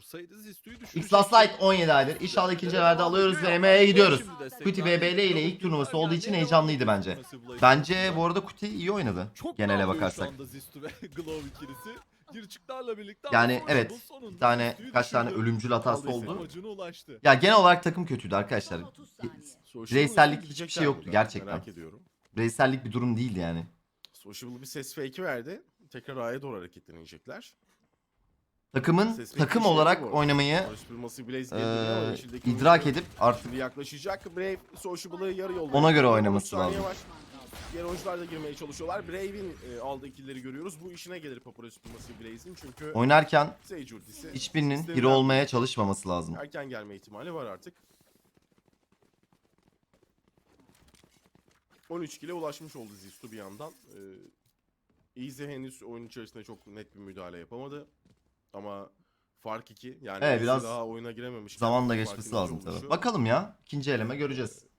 Vursaydı Zistu'yu düşürecekti. Xlast Light 17 aydır. İnşallah ikinci evlerde alıyoruz ve EME'ye gidiyoruz. Kuti BBL ile ilk turnuvası olduğu için heyecanlıydı bence. Bence bu arada Kuti iyi oynadı Çok genele bakarsak. Yani evet, Bir tane kaç tane ölümcül hatası oldu. Ya genel olarak takım kötüydü arkadaşlar. Bireysellik hiçbir şey yoktu gerçekten. Bireysellik bir durum değildi yani. Sociable bir ses fake'i verdi. Tekrar A'ya doğru hareketlenecekler. Takımın Ses takım şey olarak bu. oynamayı Blaze ama yeşildeki idrak oyuncu edip artık Şimdi yaklaşacak. Brave Sociable'ı yarı yolda. Ona göre oynaması 13 saniye lazım. var. Diğer oyuncular da girmeye çalışıyorlar. Brave'in e, aldığı killeri görüyoruz. Bu işine gelir Papara Supremacy Blaze'in çünkü oynarken Sage ultisi hiçbirinin hero olmaya çalışmaması lazım. erken gelme ihtimali var artık. 13 kile ulaşmış oldu Zistu bir yandan. Ee, Easy henüz oyun içerisinde çok net bir müdahale yapamadı. Ama fark 2. Yani Evet, biraz daha oyuna girememiş. Zaman da geçmesi lazım tabii. Bakalım ya. ikinci eleme göreceğiz.